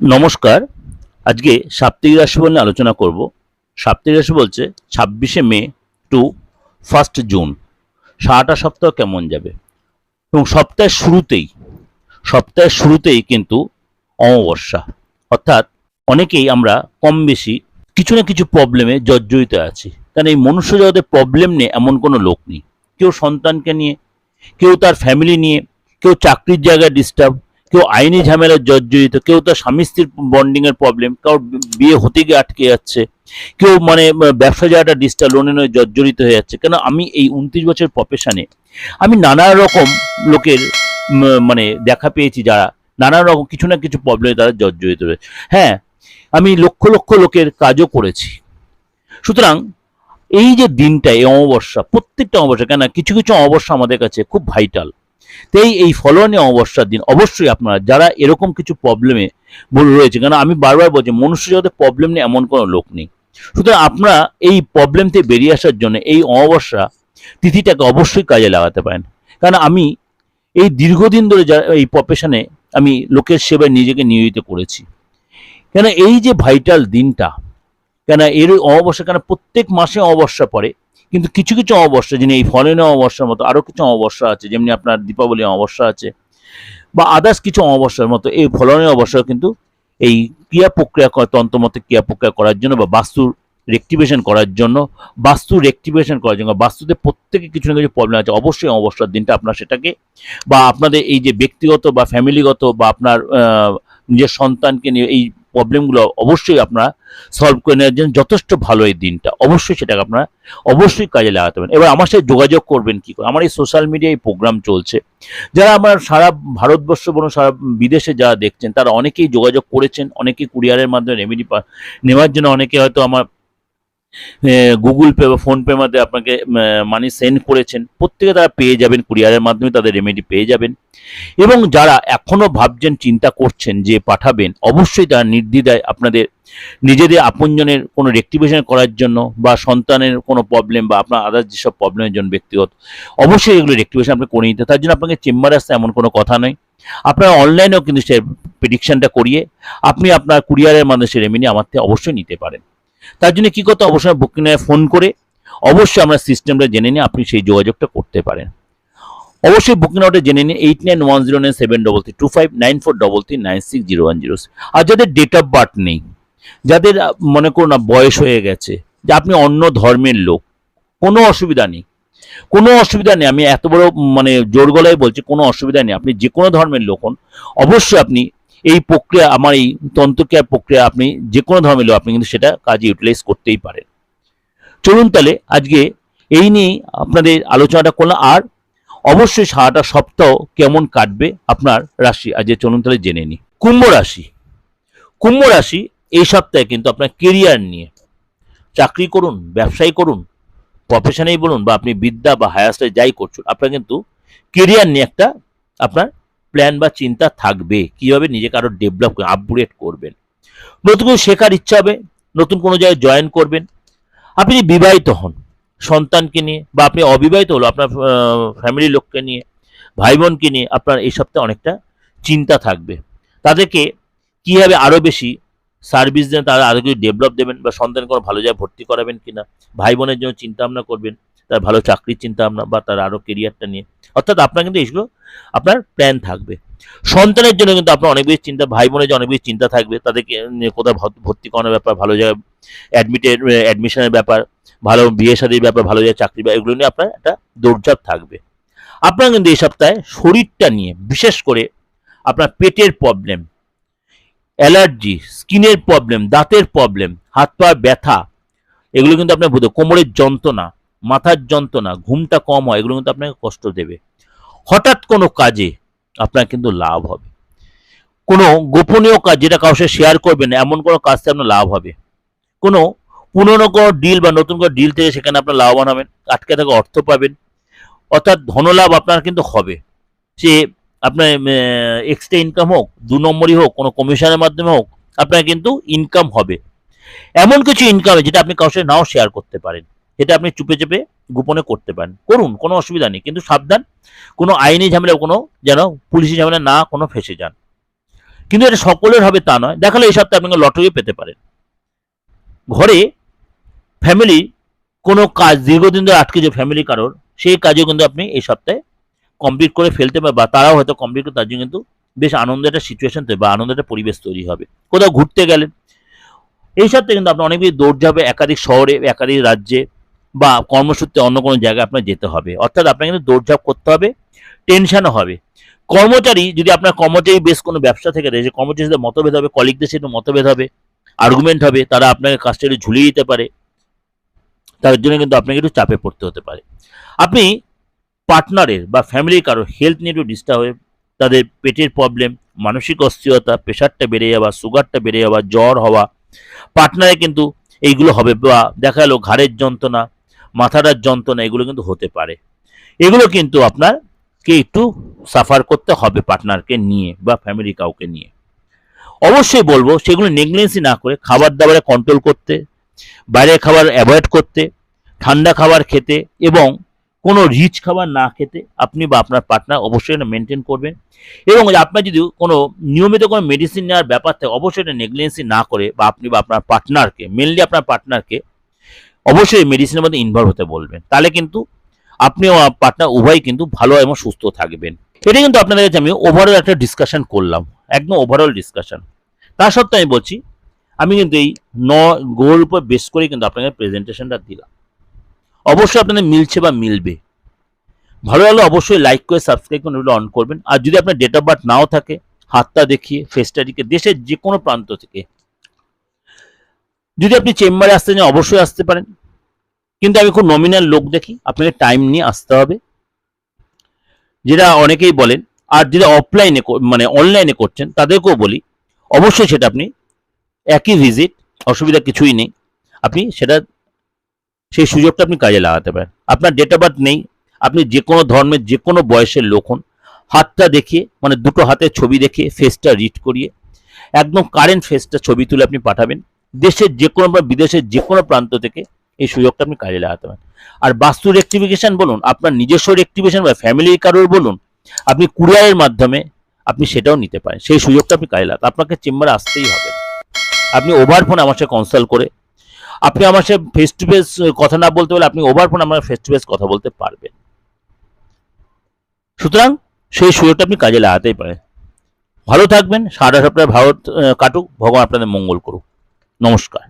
নমস্কার। আজকে সাপ্তাহিক রাশিফল নিয়ে আলোচনা করব। সাপ্তাহিক রাশি বলছে ছাব্বিশে মে টু ফার্স্ট জুন। সারাটা সপ্তাহ কেমন যাবে? এবং সপ্তাহের শুরুতেই সপ্তাহের শুরুতেই কিন্তু অমাবস্যা। অর্থাৎ অনেকেই আমরা কম বেশি কিছু না কিছু প্রবলেমে জর্জরিত আছি। কারণ এই মনুষ্য জগতে প্রবলেম নেই এমন কোনো লোক নেই। কেউ সন্তানকে নিয়ে, কেউ তার ফ্যামিলি নিয়ে, কেউ চাকরির জায়গায় ডিস্টার্ব কেউ আইনি ঝামেলায় জর্জরিত, কেউ তার স্বামী স্ত্রীর বন্ডিং এর প্রবলেম কেউ বিয়ে হতে গিয়ে আটকে যাচ্ছে, কেউ মানে ব্যবসা জায়গাটা ডিস্টার্ব লোনে নয়, জর্জরিত হয়ে যাচ্ছে। কেন আমি এই উনত্রিশ বছর প্রফেশনে আমি নানা রকম লোকের মানে দেখা পেয়েছি যারা, নানা রকম কিছু না কিছু প্রবলেমে তারা জর্জরিত রয়েছে হ্যাঁ আমি লক্ষ লক্ষ লোকের কাজও করেছি। সুতরাং এই যে দিনটা, এই অমাবস্যা, প্রত্যেকটা অমাবস্যা, কেন কিছু কিছু অমাবস্যা আমাদের কাছে খুব ভাইটাল তাই এই ফলোয়ানি অমাবস্যার দিন অবশ্যই আপনারা যারা এরকম কিছু প্রবলেমে রয়েছে কারণ আমি বারবার বলছি, মনুষ্য জগতে প্রবলেম নেই এমন কোনো লোক নেই। সুতরাং আপনারা এই প্রবলেম থেকে বেরিয়ে আসার জন্য এই অমাবস্যা তিথিটাকে অবশ্যই কাজে লাগাতে পারেন। কারণ আমি এই দীর্ঘদিন ধরে যা এই প্রফেশনে আমি লোকের সেবায় নিজেকে নিয়োজিত করেছি। কেন এই যে ভাইটাল দিনটা কেন এর অমাবস্যা কেন প্রত্যেক মাসে অমাবস্যা পড়ে কিন্তু কিছু কিছু অমাবস্যা, যিনি এই ফলেন অমাবস্যার মতো আরও কিছু অমাবস্যা আছে, যেমনি আপনার দীপাবলি অমাবস্যা আছে, বা আদার্স কিছু অমাবস্যার মতো, এই ফলনের অবস্থা কিন্তু এই ক্রিয়া প্রক্রিয়া তন্ত্রমতে ক্রিয়া প্রক্রিয়া করার জন্য, বা বাস্তুর রেক্টিভেশন করার জন্য, বাস্তু রেক্টিভেশন করার জন্য বাস্তুতে প্রত্যেকে কিছু না কিছু প্রবলেম আছে, অবশ্যই অমাবস্যার দিনটা আপনার সেটাকে, বা আপনাদের এই যে ব্যক্তিগত বা ফ্যামিলিগত বা আপনার নিজের সন্তানকে নিয়ে এই প্রবলেমগুলো অবশ্যই আপনারা সলভ করে নেওয়ার জন্য যথেষ্ট ভালো এই দিনটা। অবশ্যই সেটাকে আপনারা অবশ্যই কাজে লাগাতে পারেন। এবার আমার সাথে যোগাযোগ করবেন কি করে? আমার এই সোশ্যাল মিডিয়ায় প্রোগ্রাম চলছে। যারা আমার সারা ভারতবর্ষ বলুন, সারা বিদেশে যারা দেখছেন, তারা অনেকেই যোগাযোগ করেছেন, অনেকেই কুরিয়ারের মাধ্যমে রেমেডি নেওয়ার জন্য অনেকে হয়তো আমার গুগল পে বা ফোনপের মাধ্যমে আপনাকে মানি সেন্ড করেছেন, প্রত্যেকে তারা পেয়ে যাবেন, কুরিয়ারের মাধ্যমে তাদের রেমেডি পেয়ে যাবেন। এবং যারা এখনও ভাবছেন, চিন্তা করছেন যে পাঠাবেন, অবশ্যই তারা নির্দ্বিধায় আপনাদের নিজেদের আপনজনের কোনো রেক্টিভেশন করার জন্য বা সন্তানের কোনো প্রবলেম বা আপনার আদার্স যেসব প্রবলেমের জন্য ব্যক্তিগত, অবশ্যই এগুলো রেক্টিভেশন আপনি করে নিতে তার জন্য আপনাকে চেম্বারে আসতে এমন কোনো কথা নয়। আপনার অনলাইনেও কিন্তু সে প্রেডিকশনটা করিয়ে, আপনি আপনার কুরিয়ারের মাধ্যমে সে রেমেডি আমার থেকে অবশ্যই নিতে পারেন। তার জন্য কী করতে? অবশ্যই বুকিংয়ে ফোন করে অবশ্যই আমরা সিস্টেমটা জেনে নিয়ে আপনি সেই যোগাযোগটা করতে পারেন। অবশ্যই বুকিং আউটে জেনে নিন eight nine one zero nine seven double three two five nine four double three nine six zero one zero আর যাদের ডেট অফ বার্থ নেই, যাদের মনে করুন না বয়স হয়ে গেছে, যে আপনি অন্য ধর্মের লোক, কোনো অসুবিধা নেই। কোনো অসুবিধা নেই, আমি এত বড় মানে জোর গলায় বলছি, কোনো অসুবিধা নেই। আপনি যে কোনো ধর্মের লোক হন, অবশ্যই আপনি এই প্রক্রিয়া, আমার এই তন্ত্রক্রিয়ার প্রক্রিয়া আপনি যে কোনো ধর্মের লোক, আপনি কিন্তু সেটা কাজে ইউটিলাইজ করতেই পারেন। চলুন তাহলে আজকে এই নিয়ে আপনাদের আলোচনাটা করলাম। আর অবশ্যই সারাটা সপ্তাহ কেমন কাটবে আপনার রাশি? আজকে চলুন তাহলে জেনে নিই। কুম্ভ রাশি। কুম্ভ রাশি এই সপ্তাহে কিন্তু আপনার কেরিয়ার নিয়ে চাকরি করুন, ব্যবসায়ী করুন প্রফেশনেই বলুন বা আপনি বিদ্যা বা হায়ার স্টাডি যাই করছেন, আপনার কিন্তু কেরিয়ার নিয়ে একটা আপনার প্ল্যান বা চিন্তা থাকবে, কীভাবে নিজেকে আরও ডেভেলপ আপগ্রেড করবেন। নতুন কিছু শেখার ইচ্ছা হবে, নতুন কোনো জায়গায় জয়েন করবেন। আপনি বিবাহিত হন, সন্তানকে নিয়ে বা আপনি অবিবাহিত হলো আপনার ফ্যামিলির লোককে নিয়ে ভাই বোনকে নিয়ে আপনার এই সপ্তাহে অনেকটা চিন্তা থাকবে। তাদেরকে কীভাবে আরও বেশি সার্ভিস দেন, তারা আরও কিছু ডেভেলপ দেবেন বা সন্তান কোনো ভালো জায়গায় ভর্তি করাবেন কিনা ভাই বোনের জন্য চিন্তা ভাবনা করবেন। তার ভালো চাকরির চিন্তা ভাবনা বা তার আরও কেরিয়ারটা নিয়ে। অর্থাৎ আপনার কিন্তু এইগুলো আপনার প্ল্যান থাকবে। সন্তানের জন্য কিন্তু আপনার অনেক বেশি চিন্তা ভাই বোনের অনেক বেশি চিন্তা থাকবে। তাদেরকে কোথাও ভর্তি- করানোর ব্যাপার, ভালো জায়গায় অ্যাডমিটের অ্যাডমিশনের ব্যাপার, ভালো বিয়ে শাদীর ব্যাপার, ভালো জায়গায় চাকরি বা এগুলো নিয়ে আপনার একটা দৌড়ঝাঁপ থাকবে। আপনার কিন্তু এই সপ্তাহে শরীরটা নিয়ে, বিশেষ করে আপনার পেটের প্রবলেম অ্যালার্জি, স্কিনের প্রবলেম দাঁতের প্রবলেম হাত পা ব্যথা, এগুলো কিন্তু আপনার বুঝতে কোমরের যন্ত্রণা মাথার যন্ত্রণা, ঘুমটা কম হয়, এগুলো কিন্তু আপনাকে কষ্ট দেবে। হঠাৎ কোনো কাজে আপনার কিন্তু লাভ হবে। কোনো গোপনীয় কাজ যেটা কাউকে শেয়ার করবেন, এমন কোনো কাজ থেকে আপনার লাভ হবে। কোনো পুরনো কোনো ডিল বা নতুন কোনো ডিল থেকে সেখানে আপনার লাভবান হবেন, আটকে থাকা অর্থ পাবেন। অর্থাৎ ধনলাভ আপনার কিন্তু হবে। সে আপনার এক্সট্রা ইনকাম হোক, দু নম্বরই হোক, কোনো কমিশনের মাধ্যমে হোক, আপনার কিন্তু ইনকাম হবে। এমন কিছু ইনকাম যেটা আপনি সাথে নাও শেয়ার করতে পারেন। যেটা আপনি চুপে চুপে গোপনে করতে পারেন। করুন, কোনো অসুবিধা নেই। কিন্তু সাবধান, কোনো আইনি ঝামেলা, কোনো যেন পুলিশি ঝামেলা না, কোনো ফেসে যান। কিন্তু এটা সকলের হবে তা নয়। দেখালে এই সপ্তাহে আপনি লটারি পেতে পারেন। ঘরে ফ্যামিলি কোনো কাজ, দীর্ঘদিন ধরে আটকে যে ফ্যামিলি কারোর, সেই কাজও কিন্তু আপনি এই সপ্তাহে কমপ্লিট করে ফেলতে পারবে বা তারাও হয়তো কমপ্লিট করে, তার জন্য কিন্তু বেশ আনন্দের একটা সিচুয়েশন তৈরি, বা আনন্দের একটা পরিবেশ তৈরি হবে। কোথাও ঘুরতে গেলেন, এই সপ্তাহে কিন্তু আপনার অনেক দৌড় যাবে একাধিক শহরে, একাধিক রাজ্যে বা কর্মসূত্রে অন্য কোনো জায়গায় আপনার যেতে হবে। অর্থাৎ আপনাকে কিন্তু দৌড়ঝাঁপ করতে হবে, টেনশনও হবে। কর্মচারী, যদি আপনার কর্মচারী বেশ কোনো ব্যবসা থেকে রয়েছে কর্মচারীর সাথে মতভেদ হবে কলিগদের সাথে মতভেদ হবে আর্গুমেন্ট হবে, তারা আপনাকে কাজটা একটু ঝুলিয়ে দিতে পারে, তার জন্য কিন্তু আপনাকে একটু চাপে পড়তে হতে পারে। আপনি পার্টনারের বা ফ্যামিলির কারও হেলথ নিয়ে একটু ডিস্টার্ব হয়ে, তাদের পেটের প্রবলেম মানসিক অস্থিরতা প্রেশারটা বেড়ে যাওয়া সুগারটা বেড়ে যাওয়া, জ্বর হওয়া পার্টনারে কিন্তু এইগুলো হবে বা দেখা গেলো ঘাড়ের যন্ত্রণা মাথাটার যন্ত্রণা, এগুলো কিন্তু হতে পারে। এগুলো কিন্তু আপনারকে একটু সাফার করতে হবে পার্টনারকে নিয়ে বা ফ্যামিলি কাউকে নিয়ে। অবশ্যই বলব, সেগুলো নেগলেন্সি না করে খাবার দাবারে কন্ট্রোল করতে, বাইরের খাবার অ্যাভয়েড করতে, ঠান্ডা খাবার খেতে এবং কোনো রিচ খাবার না খেতে আপনি বা আপনার পার্টনার অবশ্যই এটা মেনটেন করবেন। এবং আপনার যদি কোনো নিয়মিত কোনো মেডিসিন নেওয়ার ব্যাপার থাকে, অবশ্যই এটা নেগলেন্সি না করে বা আপনি বা আপনার পার্টনারকে মেনলি আপনার পার্টনারকে অবশ্যই মেডিসিনের মধ্যে ইনভলভ হতে বলবেন। তাহলে কিন্তু আপনি ও পার্টনার উভয় কিন্তু ভালো এবং সুস্থ থাকবেন। এটা কিন্তু আপনাদের কাছে আমি ওভারঅল একটা ডিসকাশন করলাম, একদম ওভারঅল ডিসকাশন তা সত্ত্বেও আমি বলছি, আমি কিন্তু এই ন গোর উপর বেস করে কিন্তু আপনাকে প্রেজেন্টেশনটা দিলাম। অবশ্যই আপনাদের মিলছে বা মিলবে। ভালো লাগলে অবশ্যই লাইক করে সাবস্ক্রাইব করে অন করবেন। আর যদি আপনার ডেট অফ বার্থ নাও থাকে, হাতটা দেখিয়ে ফেসটা দেখিয়ে, দেশের যে কোনো প্রান্ত থেকে যদি আপনি চেম্বারে আসতে চান, অবশ্যই আসতে পারেন। কিন্তু আমি খুব নমিনাল লোক দেখি, আপনাকে টাইম নিয়ে আসতে হবে। যেটা অনেকেই বলেন, আর যেটা অফলাইনে মানে অনলাইনে করছেন, তাদেরকেও বলি, অবশ্যই সেটা আপনি একই ভিজিট অসুবিধা কিছুই নেই। আপনি সেটা, সেই সুযোগটা আপনি কাজে লাগাতে পারেন। আপনার ডেট অফ বার্থ নেই, আপনি যে কোনো ধর্মের, যে কোনো বয়সের লোক হন, হাতটা দেখিয়ে মানে দুটো হাতের ছবি দেখে ফেসটা রিড করিয়ে, একদম কারেন্ট ফেসটা ছবি তুলে আপনি পাঠাবেন। দেশের যে কোনো বা বিদেশের যে কোনো প্রান্ত থেকে এই সুযোগটা আপনি কাজে লাগাতে পারেন। আর বাস্তু রেক্টিফিকেশন বলুন, আপনার নিজস্ব রেক্টিফিকেশন বা ফ্যামিলির কারোর বলুন, আপনি কুরিয়ারের মাধ্যমে আপনি সেটাও নিতে পারেন। সেই সুযোগটা আপনি কাজে লাগাতে আপনাকে চেম্বারে আসতেই হবে। আপনি ওভার ফোন আমার সাথে কনসাল্ট করে, আপনি আমার সাথে ফেস টু ফেস কথা না বলতে পারলে আপনি ওভার ফোন আমার ফেস টু ফেস কথা বলতে পারবেন। সুতরাং সেই সুযোগটা আপনি কাজে লাগাতেই পারেন। ভালো থাকবেন, সারা সপ্তাহে ভারত কাটুক। ভগবান আপনাদের মঙ্গল করুক। নমস্কার।